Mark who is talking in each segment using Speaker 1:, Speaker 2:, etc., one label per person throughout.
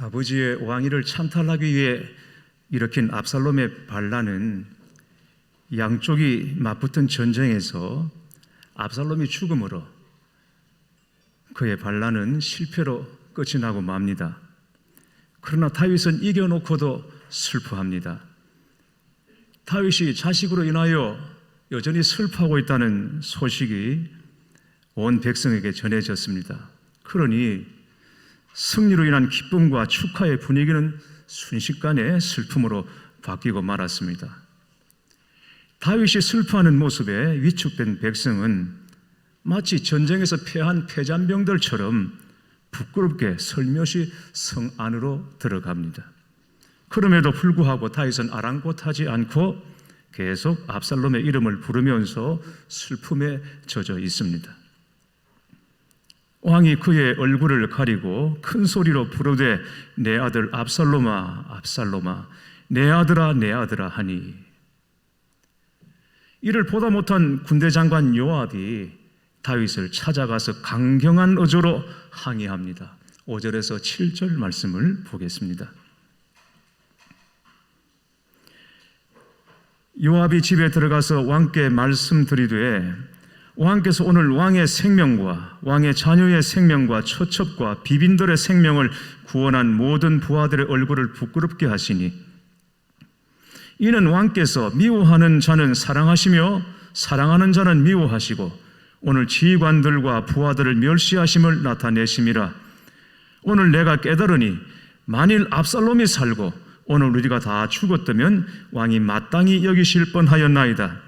Speaker 1: 아버지의 왕위를 찬탈하기 위해 일으킨 압살롬의 반란은 양쪽이 맞붙은 전쟁에서 압살롬이 죽음으로 그의 반란은 실패로 끝이 나고 맙니다. 그러나 다윗은 이겨놓고도 슬퍼합니다. 다윗이 자식으로 인하여 여전히 슬퍼하고 있다는 소식이 온 백성에게 전해졌습니다. 그러니 승리로 인한 기쁨과 축하의 분위기는 순식간에 슬픔으로 바뀌고 말았습니다. 다윗이 슬퍼하는 모습에 위축된 백성은 마치 전쟁에서 패한 패잔병들처럼 부끄럽게 설며시 성 안으로 들어갑니다. 그럼에도 불구하고 다윗은 아랑곳하지 않고 계속 압살롬의 이름을 부르면서 슬픔에 젖어 있습니다. 왕이 그의 얼굴을 가리고 큰 소리로 부르되 내 아들 압살롬아 압살롬아 내 아들아 내 아들아 하니 이를 보다 못한 군대 장관 요압이 다윗을 찾아가서 강경한 어조로 항의합니다. 5절에서 7절 말씀을 보겠습니다. 요압이 집에 들어가서 왕께 말씀드리되 왕께서 오늘 왕의 생명과 왕의 자녀의 생명과 처첩과 비빈들의 생명을 구원한 모든 부하들의 얼굴을 부끄럽게 하시니 이는 왕께서 미워하는 자는 사랑하시며 사랑하는 자는 미워하시고 오늘 지휘관들과 부하들을 멸시하심을 나타내심이라. 오늘 내가 깨달으니 만일 압살롬이 살고 오늘 우리가 다 죽었다면 왕이 마땅히 여기실 뻔하였나이다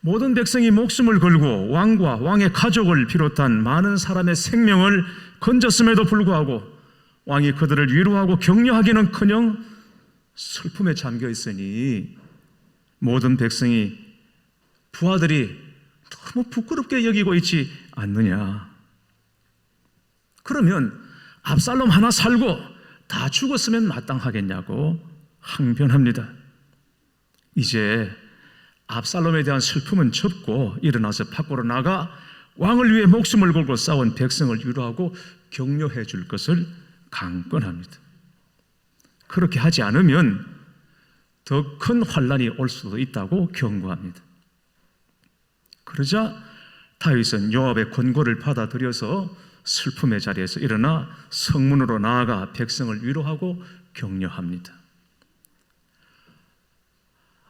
Speaker 1: 모든 백성이 목숨을 걸고 왕과 왕의 가족을 비롯한 많은 사람의 생명을 건졌음에도 불구하고 왕이 그들을 위로하고 격려하기는 커녕 슬픔에 잠겨 있으니 모든 백성이 부하들이 너무 부끄럽게 여기고 있지 않느냐. 그러면 압살롬 하나 살고 다 죽었으면 마땅하겠냐고 항변합니다. 이제 압살롬에 대한 슬픔은 접고 일어나서 밖으로 나가 왕을 위해 목숨을 걸고 싸운 백성을 위로하고 격려해 줄 것을 강권합니다. 그렇게 하지 않으면 더 큰 환란이 올 수도 있다고 경고합니다. 그러자 다윗은 요압의 권고를 받아들여서 슬픔의 자리에서 일어나 성문으로 나아가 백성을 위로하고 격려합니다.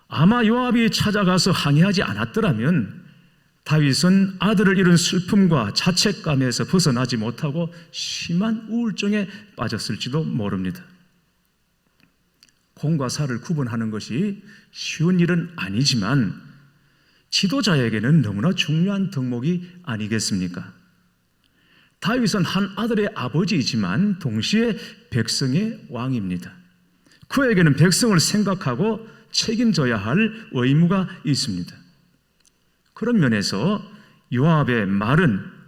Speaker 1: 아마 요압이 찾아가서 항의하지 않았더라면 다윗은 아들을 잃은 슬픔과 자책감에서 벗어나지 못하고 심한 우울증에 빠졌을지도 모릅니다. 공과 사를 구분하는 것이 쉬운 일은 아니지만 지도자에게는 너무나 중요한 덕목이 아니겠습니까? 다윗은 한 아들의 아버지이지만 동시에 백성의 왕입니다. 그에게는 백성을 생각하고 책임져야 할 의무가 있습니다. 그런 면에서 요압의 말은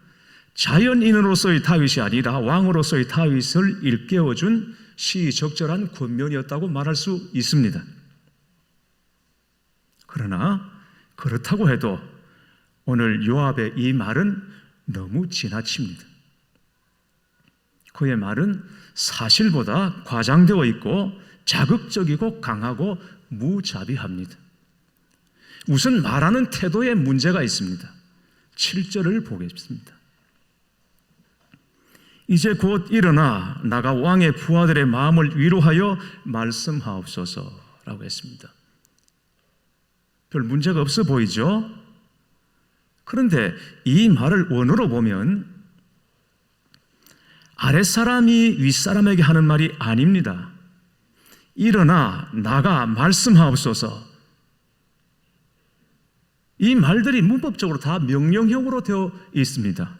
Speaker 1: 자연인으로서의 다윗이 아니라 왕으로서의 다윗을 일깨워준 시적절한 권면이었다고 말할 수 있습니다. 그러나 그렇다고 해도 오늘 요압의 이 말은 너무 지나칩니다. 그의 말은 사실보다 과장되어 있고 자극적이고 강하고 무자비합니다. 우선 말하는 태도에 문제가 있습니다. 7절을 보겠습니다. 이제 곧 일어나 나가 왕의 부하들의 마음을 위로하여 말씀하옵소서라고 했습니다. 별 문제가 없어 보이죠? 그런데 이 말을 원어로 보면 아랫사람이 윗사람에게 하는 말이 아닙니다. 일어나 나가 말씀하옵소서. 이 말들이 문법적으로 다 명령형으로 되어 있습니다.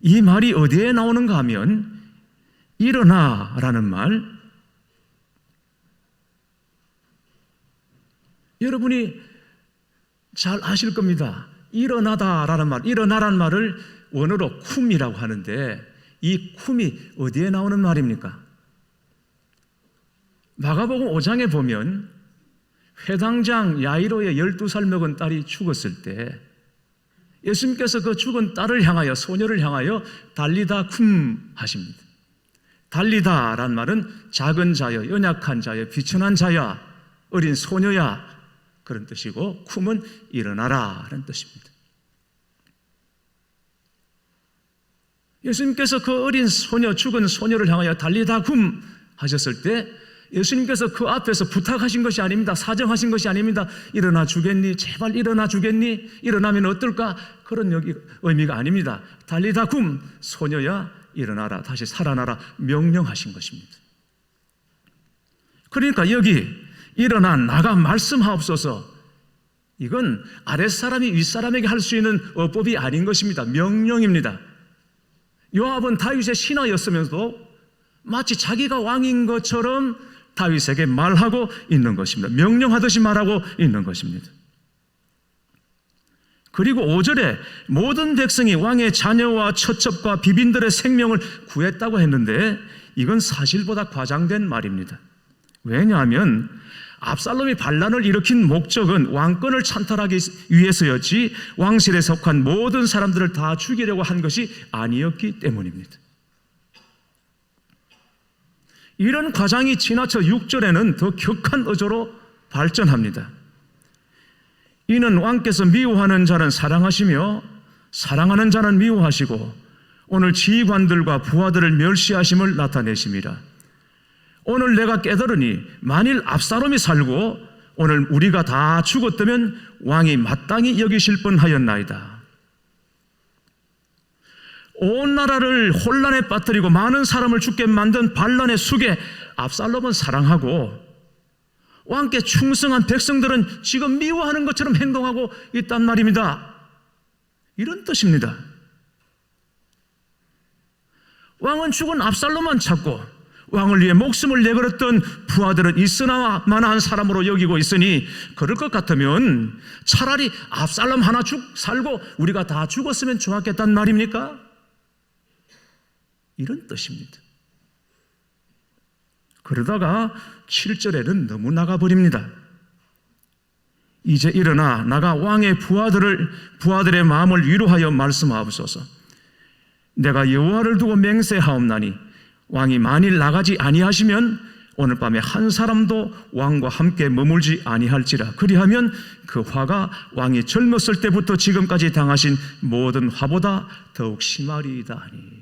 Speaker 1: 이 말이 어디에 나오는가 하면 일어나라는 말, 여러분이 잘 아실 겁니다. 일어나다라는 말, 일어나라는 말을 원어로 쿰이라고 하는데 이 쿰이 어디에 나오는 말입니까? 마가복음 5장에 보면 회당장 야이로의 12살 먹은 딸이 죽었을 때 예수님께서 그 죽은 딸을 향하여 소녀를 향하여 달리다 쿰 하십니다. 달리다란 말은 작은 자여, 연약한 자여, 비천한 자야, 어린 소녀야 그런 뜻이고 쿰은 일어나라라는 뜻입니다. 예수님께서 그 어린 소녀, 죽은 소녀를 향하여 달리다 굼 하셨을 때 예수님께서 그 앞에서 부탁하신 것이 아닙니다. 사정하신 것이 아닙니다. 일어나 주겠니? 제발 일어나 주겠니? 일어나면 어떨까? 그런 여기 의미가 아닙니다. 달리다 굼 소녀야 일어나라 다시 살아나라 명령하신 것입니다. 그러니까 여기 일어나 나가 말씀하옵소서 이건 아랫사람이 윗사람에게 할 수 있는 어법이 아닌 것입니다. 명령입니다. 요압은 다윗의 신하였으면서도 마치 자기가 왕인 것처럼 다윗에게 말하고 있는 것입니다. 명령하듯이 말하고 있는 것입니다. 그리고 5절에 모든 백성이 왕의 자녀와 처첩과 비빈들의 생명을 구했다고 했는데 이건 사실보다 과장된 말입니다. 왜냐하면 압살롬이 반란을 일으킨 목적은 왕권을 찬탈하기 위해서였지 왕실에 속한 모든 사람들을 다 죽이려고 한 것이 아니었기 때문입니다. 이런 과장이 지나쳐 6절에는 더 격한 어조로 발전합니다. 이는 왕께서 미워하는 자는 사랑하시며 사랑하는 자는 미워하시고 오늘 지휘관들과 부하들을 멸시하심을 나타내심이라. 오늘 내가 깨달으니 만일 압사롬이 살고 오늘 우리가 다 죽었다면 왕이 마땅히 여기실 뻔하였나이다. 온 나라를 혼란에 빠뜨리고 많은 사람을 죽게 만든 반란의 숙에 압살롬은 사랑하고 왕께 충성한 백성들은 지금 미워하는 것처럼 행동하고 있단 말입니다. 이런 뜻입니다. 왕은 죽은 압살롬만 찾고 왕을 위해 목숨을 내걸었던 부하들은 있으나 마나한 사람으로 여기고 있으니 그럴 것 같으면 차라리 압살롬 하나 죽 살고 우리가 다 죽었으면 좋았겠단 말입니까? 이런 뜻입니다. 그러다가 7절에는 너무 나가버립니다. 이제 일어나 나가 왕의 부하들을 부하들의 마음을 위로하여 말씀하옵소서. 내가 여호와를 두고 맹세하옵나니 왕이 만일 나가지 아니하시면 오늘 밤에 한 사람도 왕과 함께 머물지 아니할지라 그리하면 그 화가 왕이 젊었을 때부터 지금까지 당하신 모든 화보다 더욱 심하리이다 하니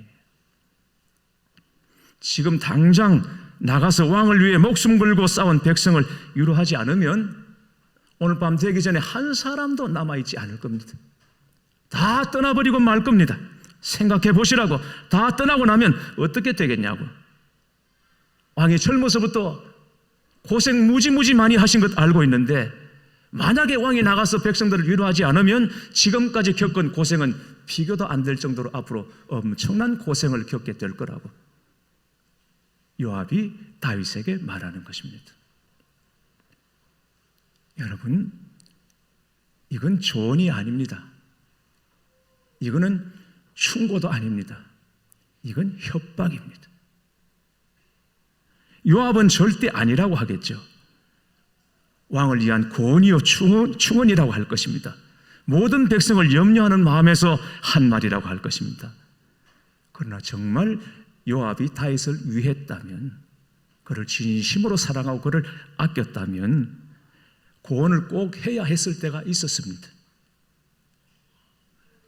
Speaker 1: 지금 당장 나가서 왕을 위해 목숨 걸고 싸운 백성을 위로하지 않으면 오늘 밤 되기 전에 한 사람도 남아있지 않을 겁니다. 다 떠나버리고 말 겁니다. 생각해 보시라고. 다 떠나고 나면 어떻게 되겠냐고. 왕이 젊어서부터 고생 무지무지 많이 하신 것 알고 있는데 만약에 왕이 나가서 백성들을 위로하지 않으면 지금까지 겪은 고생은 비교도 안 될 정도로 앞으로 엄청난 고생을 겪게 될 거라고. 요압이 다윗에게 말하는 것입니다. 여러분, 이건 조언이 아닙니다. 이거는 충고도 아닙니다. 이건 협박입니다. 요압은 절대 아니라고 하겠죠. 왕을 위한 권위요 충원, 이라고할 것입니다. 모든 백성을 염려하는 마음에서 한 말이라고 할 것입니다. 그러나 정말 요압이 다윗을 위했다면 그를 진심으로 사랑하고 그를 아꼈다면 고언을 꼭 해야 했을 때가 있었습니다.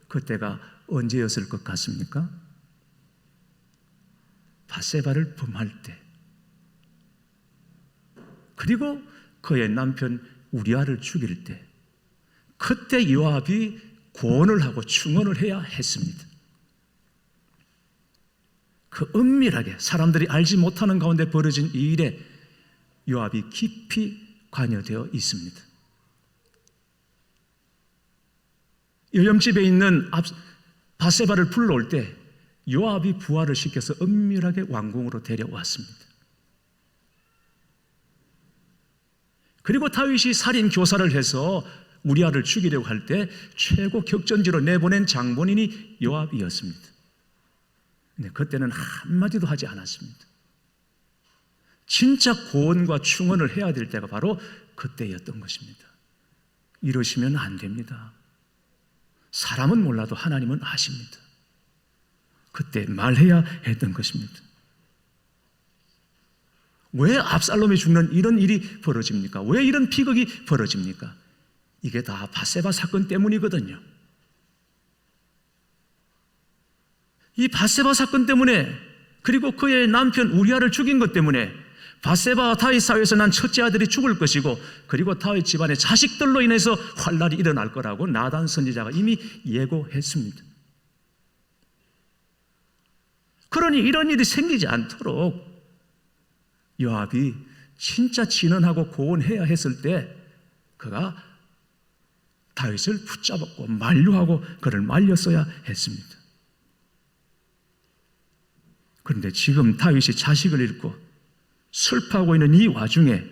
Speaker 1: 그때가 언제였을 것 같습니까? 바세바를 범할 때. 그리고 그의 남편 우리아를 죽일 때. 그때 요압이 고언을 하고 충언을 해야 했습니다. 그 은밀하게 사람들이 알지 못하는 가운데 벌어진 이 일에 요압이 깊이 관여되어 있습니다. 여염집에 있는 바세바를 불러올 때 요압이 부하를 시켜서 은밀하게 왕궁으로 데려왔습니다. 그리고 다윗이 살인 교사를 해서 우리아를 죽이려고 할 때 최고 격전지로 내보낸 장본인이 요압이었습니다. 근데 그때는 한마디도 하지 않았습니다. 진짜 고언과 충언을 해야 될 때가 바로 그때였던 것입니다. 이러시면 안 됩니다. 사람은 몰라도 하나님은 아십니다. 그때 말해야 했던 것입니다. 왜 압살롬이 죽는 이런 일이 벌어집니까? 왜 이런 비극이 벌어집니까? 이게 다 바세바 사건 때문이거든요. 이 바세바 사건 때문에 그리고 그의 남편 우리아를 죽인 것 때문에 바세바와 다윗 사회에서 난 첫째 아들이 죽을 것이고 그리고 다윗 집안의 자식들로 인해서 환란이 일어날 거라고 나단 선지자가 이미 예고했습니다. 그러니 이런 일이 생기지 않도록 요압이 진짜 진언하고 고언해야 했을 때 그가 다윗을 붙잡았고 만류하고 그를 말렸어야 했습니다. 그런데 지금 다윗이 자식을 잃고 슬퍼하고 있는 이 와중에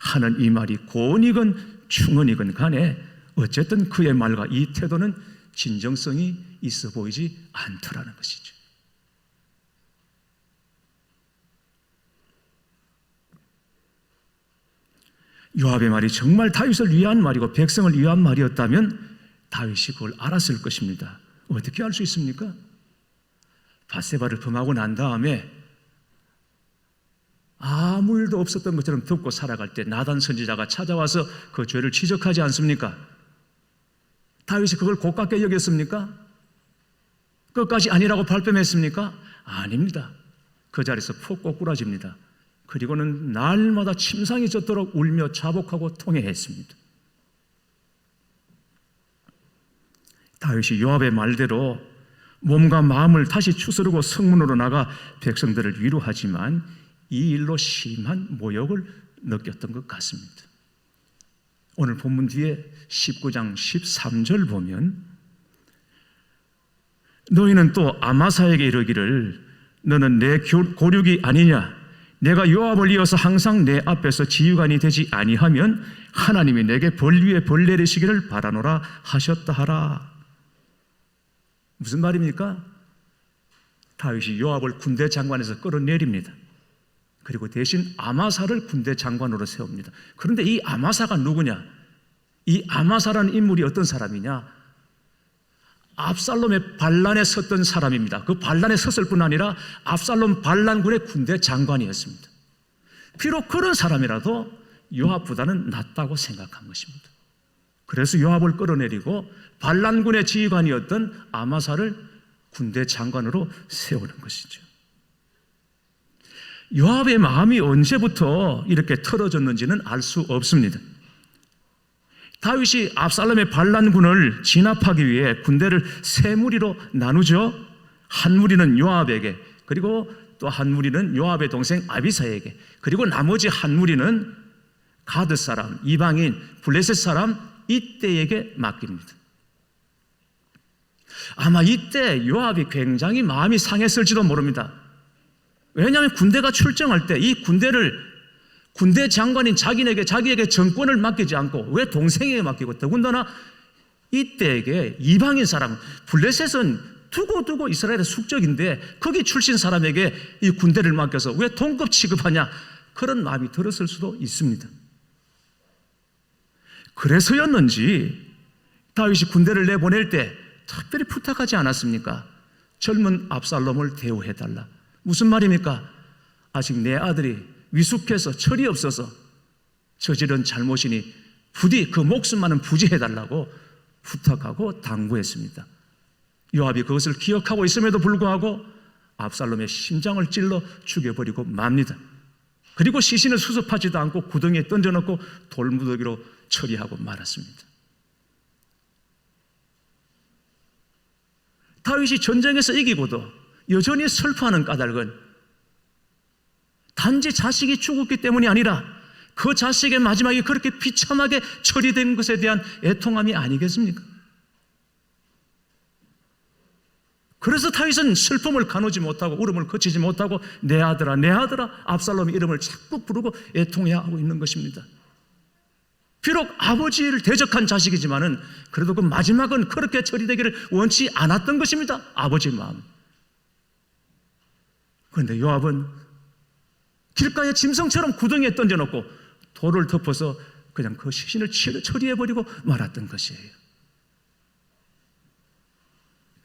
Speaker 1: 하는 이 말이 고언이건 충언이건 간에 어쨌든 그의 말과 이 태도는 진정성이 있어 보이지 않더라는 것이죠. 요압의 말이 정말 다윗을 위한 말이고 백성을 위한 말이었다면 다윗이 그걸 알았을 것입니다. 어떻게 알 수 있습니까? 바세바를 범하고 난 다음에 아무 일도 없었던 것처럼 듣고 살아갈 때 나단 선지자가 찾아와서 그 죄를 지적하지 않습니까? 다윗이 그걸 고깝게 여겼습니까? 끝까지 아니라고 발뺌했습니까? 아닙니다. 그 자리에서 푹 꼬꾸라집니다. 그리고는 날마다 침상이 젖도록 울며 자복하고 통회했습니다. 다윗이 요압의 말대로 몸과 마음을 다시 추스르고 성문으로 나가 백성들을 위로하지만 이 일로 심한 모욕을 느꼈던 것 같습니다. 오늘 본문 뒤에 19장 13절 보면 너희는 또 아마사에게 이르기를 너는 내 고륙이 아니냐 내가 요압을 이어서 항상 내 앞에서 지휘관이 되지 아니하면 하나님이 내게 벌 위에 벌 내리시기를 바라노라 하셨다 하라. 무슨 말입니까? 다윗이 요압을 군대 장관에서 끌어내립니다. 그리고 대신 아마사를 군대 장관으로 세웁니다. 그런데 이 아마사가 누구냐? 이 아마사라는 인물이 어떤 사람이냐? 압살롬의 반란에 섰던 사람입니다. 그 반란에 섰을 뿐 아니라 압살롬 반란군의 군대 장관이었습니다. 비록 그런 사람이라도 요압보다는 낫다고 생각한 것입니다. 그래서 요압을 끌어내리고 반란군의 지휘관이었던 아마사를 군대 장관으로 세우는 것이죠. 요압의 마음이 언제부터 이렇게 틀어졌는지는 알 수 없습니다. 다윗이 압살롬의 반란군을 진압하기 위해 군대를 세 무리로 나누죠. 한 무리는 요압에게 그리고 또 한 무리는 요압의 동생 아비사에게 그리고 나머지 한 무리는 가드 사람, 이방인, 블레셋 사람 이때에게 맡깁니다. 아마 이때 요압이 굉장히 마음이 상했을지도 모릅니다. 왜냐하면 군대가 출정할 때 이 군대를 군대 장관인 자기에게 자기에게 정권을 맡기지 않고 왜 동생에게 맡기고 더군다나 이때에게 이방인 사람 블레셋은 두고두고 이스라엘의 숙적인데 거기 출신 사람에게 이 군대를 맡겨서 왜 동급 취급하냐 그런 마음이 들었을 수도 있습니다. 그래서였는지 다윗이 군대를 내보낼 때 특별히 부탁하지 않았습니까? 젊은 압살롬을 대우해달라. 무슨 말입니까? 아직 내 아들이 위숙해서 철이 없어서 저지른 잘못이니 부디 그 목숨만은 부지해달라고 부탁하고 당부했습니다. 요압이 그것을 기억하고 있음에도 불구하고 압살롬의 심장을 찔러 죽여버리고 맙니다. 그리고 시신을 수습하지도 않고 구덩이에 던져놓고 돌무더기로 처리하고 말았습니다. 다윗이 전쟁에서 이기고도 여전히 슬퍼하는 까닭은 단지 자식이 죽었기 때문이 아니라 그 자식의 마지막이 그렇게 비참하게 처리된 것에 대한 애통함이 아니겠습니까? 그래서 다윗은 슬픔을 가누지 못하고 울음을 그치지 못하고 내 아들아 내 아들아 압살롬의 이름을 자꾸 부르고 애통해야 하고 있는 것입니다. 비록 아버지를 대적한 자식이지만은 그래도 그 마지막은 그렇게 처리되기를 원치 않았던 것입니다. 아버지의 마음. 그런데 요압은 길가에 짐승처럼 구덩이에 던져놓고 돌을 덮어서 그냥 그 시신을 처리해버리고 말았던 것이에요.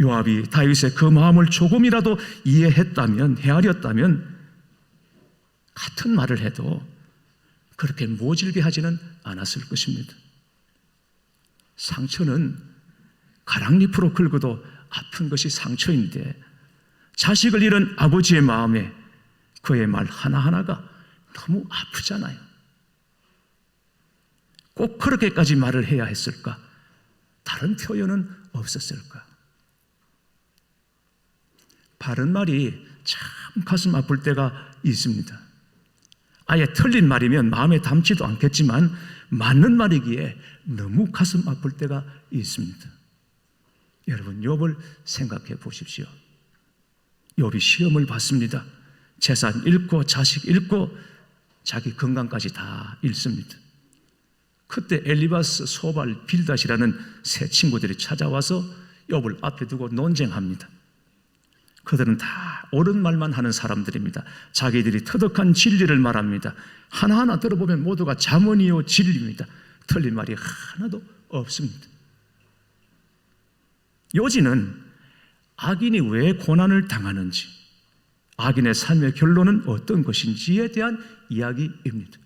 Speaker 1: 요압이 다윗의 그 마음을 조금이라도 이해했다면 헤아렸다면 같은 말을 해도 그렇게 모질게 하지는 않았을 것입니다. 상처는 가랑잎으로 긁어도 아픈 것이 상처인데 자식을 잃은 아버지의 마음에 그의 말 하나하나가 너무 아프잖아요. 꼭 그렇게까지 말을 해야 했을까? 다른 표현은 없었을까? 바른 말이 참 가슴 아플 때가 있습니다. 아예 틀린 말이면 마음에 담지도 않겠지만 맞는 말이기에 너무 가슴 아플 때가 있습니다. 여러분 욥을 생각해 보십시오. 욥이 시험을 받습니다. 재산 잃고 자식 잃고 자기 건강까지 다 잃습니다. 그때 엘리바스, 소발, 빌닷이라는 세 친구들이 찾아와서 욥을 앞에 두고 논쟁합니다. 그들은 다 옳은 말만 하는 사람들입니다. 자기들이 터득한 진리를 말합니다. 하나하나 들어보면 모두가 자문이요 진리입니다. 틀린 말이 하나도 없습니다. 요지는 악인이 왜 고난을 당하는지, 악인의 삶의 결론은 어떤 것인지에 대한 이야기입니다.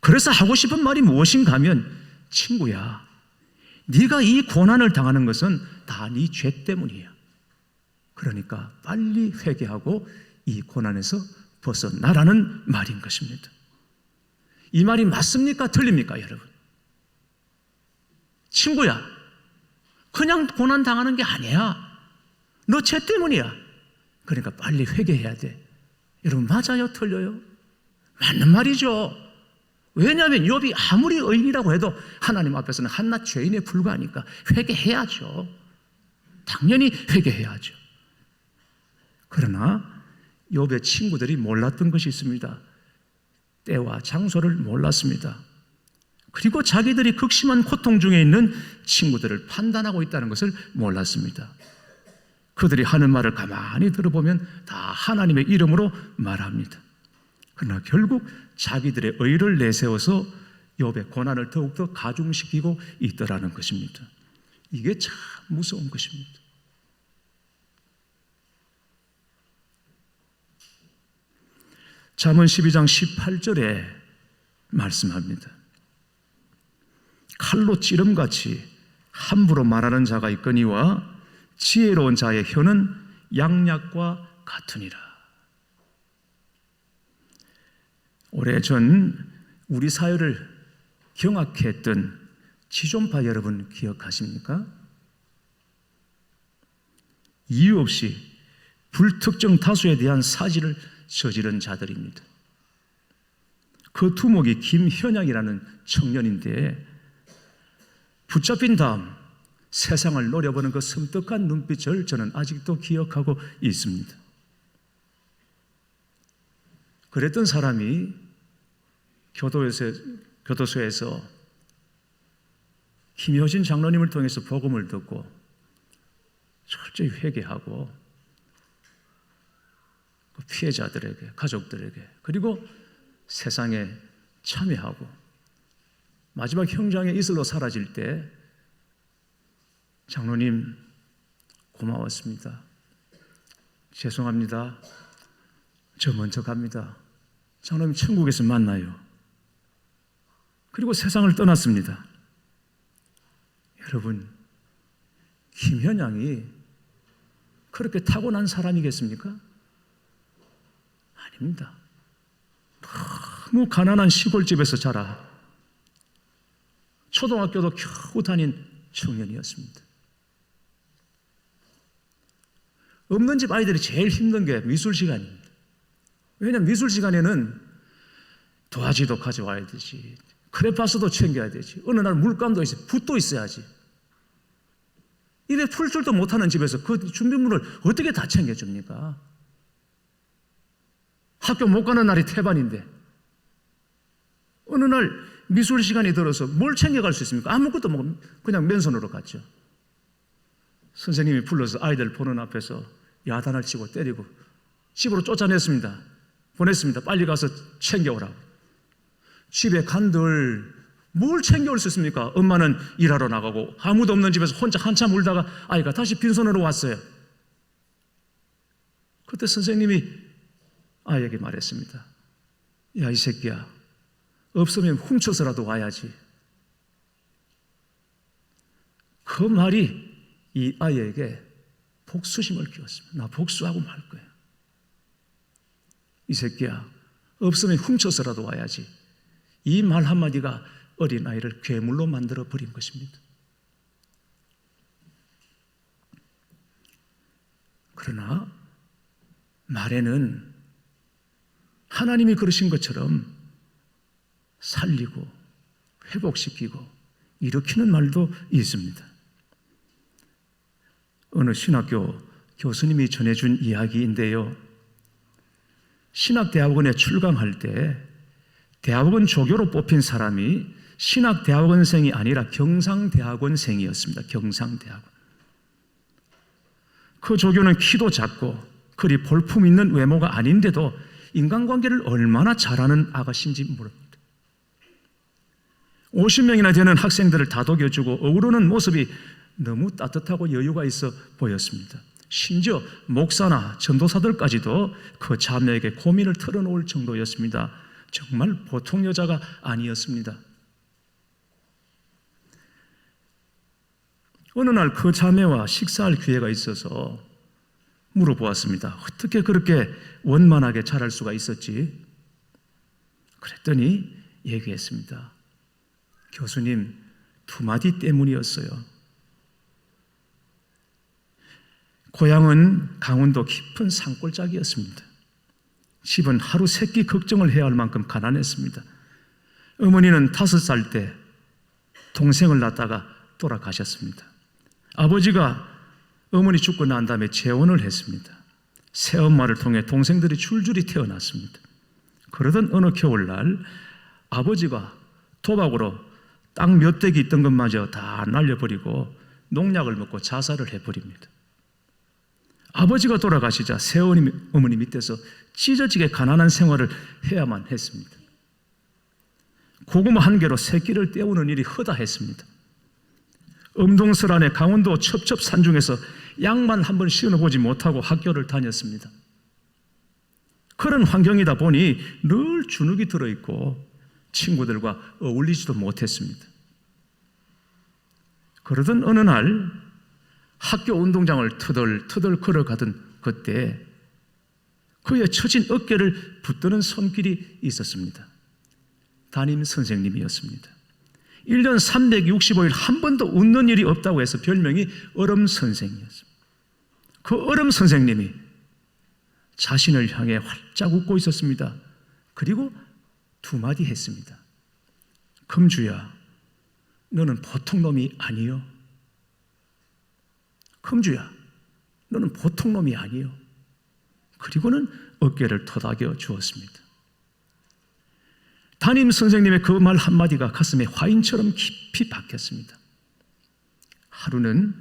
Speaker 1: 그래서 하고 싶은 말이 무엇인가 하면 친구야, 네가 이 고난을 당하는 것은 다 네 죄 때문이야. 그러니까 빨리 회개하고 이 고난에서 벗어나라는 말인 것입니다. 이 말이 맞습니까? 틀립니까, 여러분? 친구야, 그냥 고난 당하는 게 아니야. 너 죄 때문이야. 그러니까 빨리 회개해야 돼. 여러분, 맞아요? 틀려요? 맞는 말이죠. 왜냐하면 욥이 아무리 의인이라고 해도 하나님 앞에서는 한낱 죄인에 불과하니까 회개해야죠. 당연히 회개해야죠. 그러나 욥의 친구들이 몰랐던 것이 있습니다. 때와 장소를 몰랐습니다. 그리고 자기들이 극심한 고통 중에 있는 친구들을 판단하고 있다는 것을 몰랐습니다. 그들이 하는 말을 가만히 들어보면 다 하나님의 이름으로 말합니다. 그러나 결국 자기들의 의를 내세워서 욥의 고난을 더욱더 가중시키고 있더라는 것입니다. 이게 참 무서운 것입니다. 잠언 12장 18절에 말씀합니다. 칼로 찌름같이 함부로 말하는 자가 있거니와 지혜로운 자의 혀는 양약과 같으니라. 오래 전 우리 사회를 경악해 했던 지존파 여러분 기억하십니까? 이유 없이 불특정 다수에 대한 사지를 저지른 자들입니다. 그 두목이 김현양이라는 청년인데 붙잡힌 다음 세상을 노려보는 그 섬뜩한 눈빛을 저는 아직도 기억하고 있습니다. 그랬던 사람이 교도에서, 교도소에서 김효진 장로님을 통해서 복음을 듣고 철저히 회개하고 그 피해자들에게, 가족들에게, 그리고 세상에 참여하고 마지막 형장의 이슬로 사라질 때 장로님 고마웠습니다. 죄송합니다. 저 먼저 갑니다. 장로님 천국에서 만나요. 그리고 세상을 떠났습니다. 여러분, 김현양이 그렇게 타고난 사람이겠습니까? 아닙니다. 너무 가난한 시골집에서 자라 초등학교도 겨우 다닌 청년이었습니다. 없는 집 아이들이 제일 힘든 게 미술 시간입니다. 왜냐하면 미술 시간에는 도화지도 가져와야 되지, 크레파스도 챙겨야 되지, 어느 날 물감도 있어, 붓도 있어야지. 입에 풀줄도 못하는 집에서 그 준비물을 어떻게 다 챙겨줍니까? 학교 못 가는 날이 태반인데 어느 날 미술 시간이 들어서 뭘 챙겨갈 수 있습니까? 아무것도 못 그냥 맨손으로 갔죠. 선생님이 불러서 아이들 보는 앞에서 야단을 치고 때리고 집으로 쫓아냈습니다. 보냈습니다. 빨리 가서 챙겨오라고. 집에 간들 뭘 챙겨올 수 있습니까? 엄마는 일하러 나가고 아무도 없는 집에서 혼자 한참 울다가 아이가 다시 빈손으로 왔어요. 그때 선생님이 아이에게 말했습니다. 야, 이 새끼야. 없으면 훔쳐서라도 와야지. 그 말이 이 아이에게 복수심을 키웠습니다. 나 복수하고 말 거야. 이 새끼야. 없으면 훔쳐서라도 와야지. 이 말 한마디가 어린아이를 괴물로 만들어 버린 것입니다. 그러나 말에는 하나님이 그러신 것처럼 살리고 회복시키고 일으키는 말도 있습니다. 어느 신학교 교수님이 전해준 이야기인데요. 신학대학원에 출강할 때 대학원 조교로 뽑힌 사람이 신학대학원생이 아니라 경상대학원생이었습니다. 경상대학원. 그 조교는 키도 작고 그리 볼품 있는 외모가 아닌데도 인간관계를 얼마나 잘하는 아가씨인지 모릅니다. 50명이나 되는 학생들을 다독여주고 어우르는 모습이 너무 따뜻하고 여유가 있어 보였습니다. 심지어 목사나 전도사들까지도 그 자매에게 고민을 털어놓을 정도였습니다. 정말 보통 여자가 아니었습니다. 어느 날 그 자매와 식사할 기회가 있어서 물어보았습니다. 어떻게 그렇게 원만하게 자랄 수가 있었지? 그랬더니 얘기했습니다. 교수님, 두 마디 때문이었어요. 고향은 강원도 깊은 산골짜기였습니다. 집은 하루 세 끼 걱정을 해야 할 만큼 가난했습니다. 어머니는 다섯 살 때 동생을 낳다가 돌아가셨습니다. 아버지가 어머니 죽고 난 다음에 재혼을 했습니다. 새엄마를 통해 동생들이 줄줄이 태어났습니다. 그러던 어느 겨울날 아버지가 도박으로 땅몇 댁이 있던 것마저 다 날려버리고 농약을 먹고 자살을 해버립니다. 아버지가 돌아가시자 새어머니 어머니 밑에서 찢어지게 가난한 생활을 해야만 했습니다. 고구마 한 개로 새끼를 때우는 일이 허다했습니다. 음동설 안에 강원도 첩첩산 중에서 양만 한번 씌워보지 못하고 학교를 다녔습니다. 그런 환경이다 보니 늘 주눅이 들어있고 친구들과 어울리지도 못했습니다. 그러던 어느 날 학교 운동장을 터덜터덜 걸어가던 그때 그의 처진 어깨를 붙드는 손길이 있었습니다. 담임 선생님이었습니다. 1년 365일 한 번도 웃는 일이 없다고 해서 별명이 얼음 선생이었습니다. 그 얼음 선생님이 자신을 향해 활짝 웃고 있었습니다. 그리고 두 마디 했습니다. 금주야, 너는 보통 놈이 아니요. 금주야, 너는 보통 놈이 아니요. 그리고는 어깨를 토닥여 주었습니다. 담임 선생님의 그 말 한마디가 가슴에 화인처럼 깊이 박혔습니다. 하루는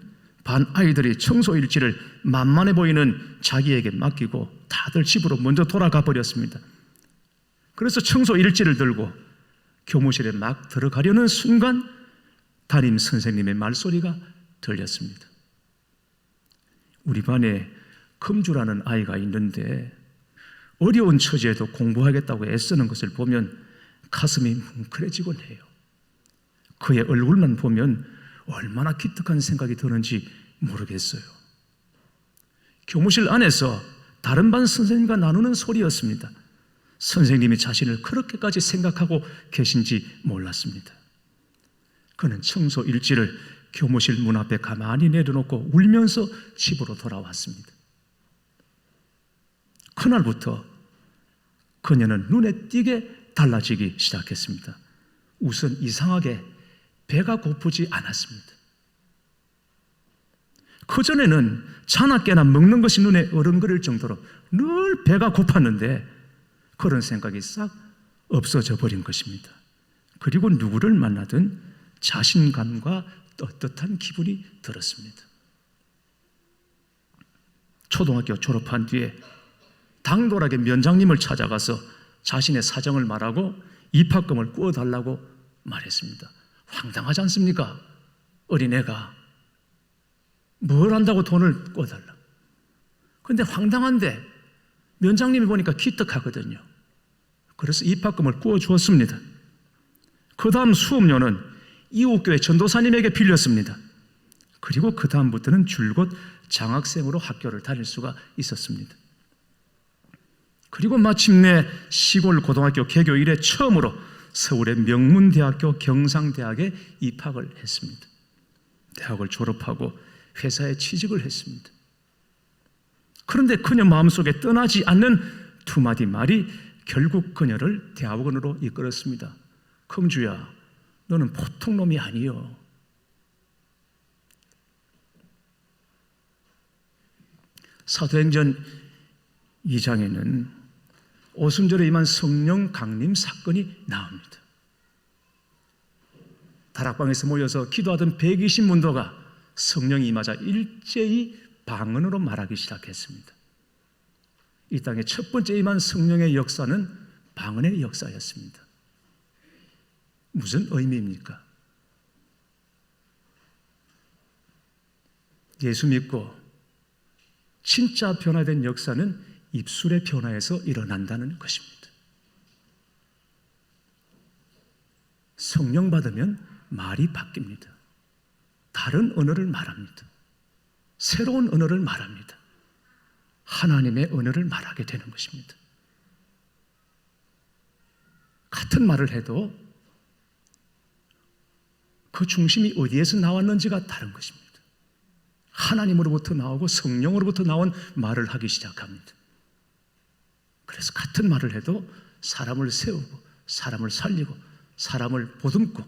Speaker 1: 반 아이들이 청소 일지를 만만해 보이는 자기에게 맡기고 다들 집으로 먼저 돌아가 버렸습니다. 그래서 청소 일지를 들고 교무실에 막 들어가려는 순간 담임 선생님의 말소리가 들렸습니다. 우리 반에 금주라는 아이가 있는데 어려운 처지에도 공부하겠다고 애쓰는 것을 보면 가슴이 뭉클해지곤 해요. 그의 얼굴만 보면 얼마나 기특한 생각이 드는지 모르겠어요. 교무실 안에서 다른 반 선생님과 나누는 소리였습니다. 선생님이 자신을 그렇게까지 생각하고 계신지 몰랐습니다. 그는 청소 일지를 교무실 문 앞에 가만히 내려놓고 울면서 집으로 돌아왔습니다. 그날부터 그녀는 눈에 띄게 달라지기 시작했습니다. 우선 이상하게 배가 고프지 않았습니다. 그전에는 자나깨나 먹는 것이 눈에 어른거릴 정도로 늘 배가 고팠는데 그런 생각이 싹 없어져 버린 것입니다. 그리고 누구를 만나든 자신감과 떳떳한 기분이 들었습니다. 초등학교 졸업한 뒤에 당돌하게 면장님을 찾아가서 자신의 사정을 말하고 입학금을 꾸어달라고 말했습니다. 황당하지 않습니까? 어린애가 뭘 한다고 돈을 꾸어달라. 근데 황당한데 면장님이 보니까 기특하거든요. 그래서 입학금을 꾸어 주었습니다. 그 다음 수업료는 이웃교회 전도사님에게 빌렸습니다. 그리고 그 다음부터는 줄곧 장학생으로 학교를 다닐 수가 있었습니다. 그리고 마침내 시골 고등학교 개교 이래 처음으로 서울의 명문대학교 경상대학에 입학을 했습니다. 대학을 졸업하고 회사에 취직을 했습니다. 그런데 그녀 마음속에 떠나지 않는 두 마디 말이 결국 그녀를 대학원으로 이끌었습니다. 금주야, 너는 보통 놈이 아니요. 사도행전 2장에는 오순절에 임한 성령 강림 사건이 나옵니다. 다락방에서 모여서 기도하던 120문도가 성령이 임하자 일제히 방언으로 말하기 시작했습니다. 이 땅에 첫 번째 임한 성령의 역사는 방언의 역사였습니다. 무슨 의미입니까? 예수 믿고 진짜 변화된 역사는 입술의 변화에서 일어난다는 것입니다. 성령 받으면 말이 바뀝니다. 다른 언어를 말합니다. 새로운 언어를 말합니다. 하나님의 언어를 말하게 되는 것입니다. 같은 말을 해도 그 중심이 어디에서 나왔는지가 다른 것입니다. 하나님으로부터 나오고 성령으로부터 나온 말을 하기 시작합니다. 그래서 같은 말을 해도 사람을 세우고 사람을 살리고 사람을 보듬고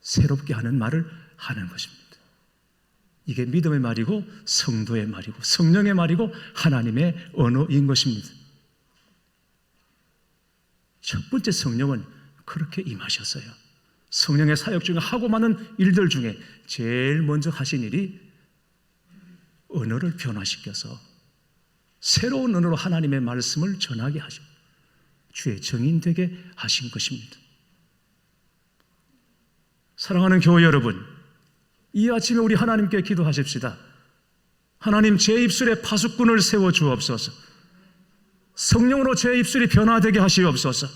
Speaker 1: 새롭게 하는 말을 하는 것입니다. 이게 믿음의 말이고 성도의 말이고 성령의 말이고 하나님의 언어인 것입니다. 첫 번째 성령은 그렇게 임하셨어요. 성령의 사역 중에 하고 많은 일들 중에 제일 먼저 하신 일이 언어를 변화시켜서 새로운 언어로 하나님의 말씀을 전하게 하시고 주의 정인 되게 하신 것입니다. 사랑하는 교회 여러분, 이 아침에 우리 하나님께 기도하십시다. 하나님 제 입술에 파수꾼을 세워 주옵소서. 성령으로 제 입술이 변화되게 하시옵소서.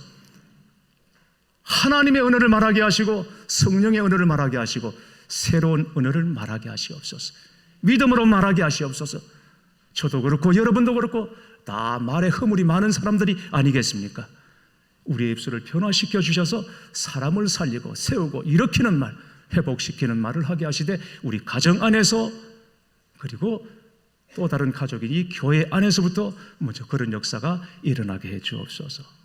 Speaker 1: 하나님의 언어를 말하게 하시고 성령의 언어를 말하게 하시고 새로운 언어를 말하게 하시옵소서. 믿음으로 말하게 하시옵소서. 저도 그렇고 여러분도 그렇고 다 말에 허물이 많은 사람들이 아니겠습니까? 우리의 입술을 변화시켜 주셔서 사람을 살리고 세우고 일으키는 말, 회복시키는 말을 하게 하시되 우리 가정 안에서 그리고 또 다른 가족인 이 교회 안에서부터 먼저 그런 역사가 일어나게 해 주옵소서.